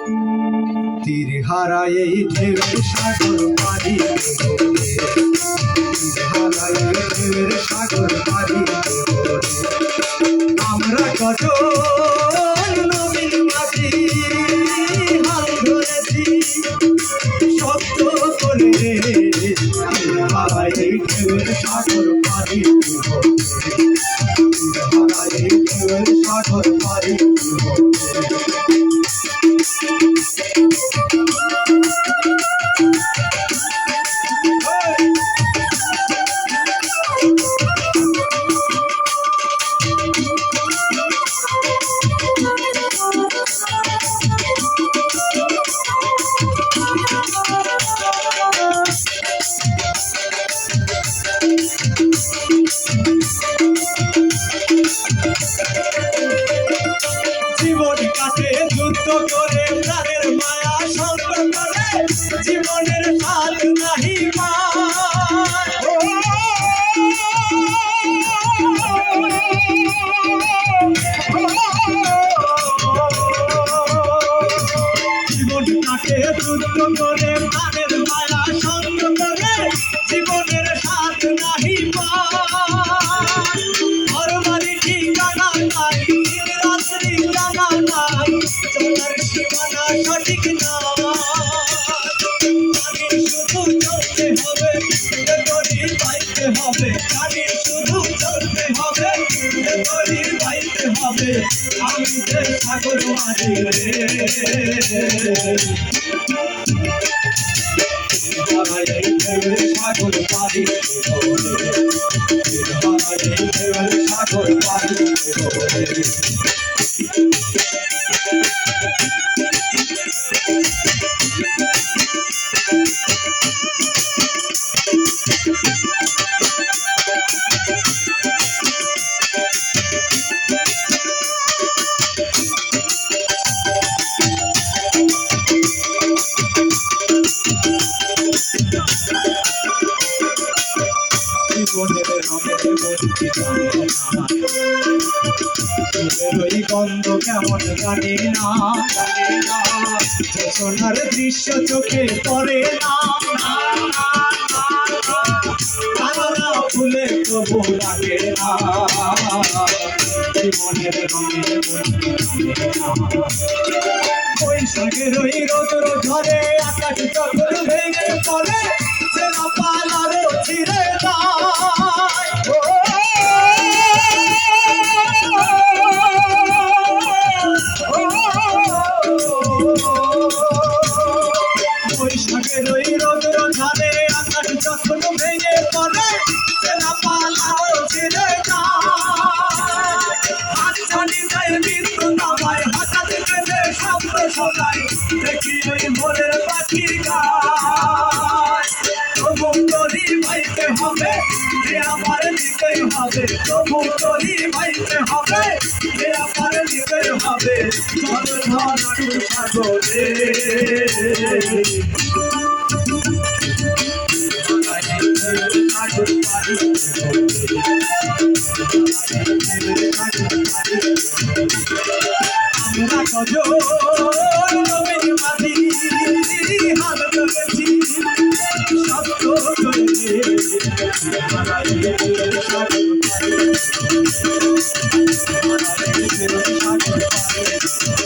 তীর হারায় এই ঢেউয়ের সাগর পাড়ি হারায় ঢেউয়ের সাগর পাড়ি। আমরা কত নবীন মাঝি হাল ধরেছি সত্য করে হারায় এই ঢেউয়ের সাগর পাড়ি সাগর পাড়ি জীবন কাটে যুদ্ধ করে প্রাণের মায়া সঙ্গ করে জীবনের হাল নাহি পায়। জীবন কাটে সঠিক না শুধু চলতে হবে গড়ি পাইতে হবে। গাড়ি শুধু চলতে হবে গড়ি পাইতে হবে। আমি যে সাগর মাঝি সাগর পারি ওই গন্ধ কেমন জানি না সোনার দৃশ্য চোখে পড়ে না ফুলে তবু লাগে না জীবনের না বৈশাখের ওই রোদর ঝরে পাখি তবু পাইতে হবে আমার নিতে হবে। তবু তরি পাইতে হবে আমার নিতে হবে। জল ধর সাগরে। সাগর পারি আমরা কজন নবীন মাঝি হাল ধরেছি সত্য করে হারাইয়ে সাগর পারে হারাইয়ে সাগর পারে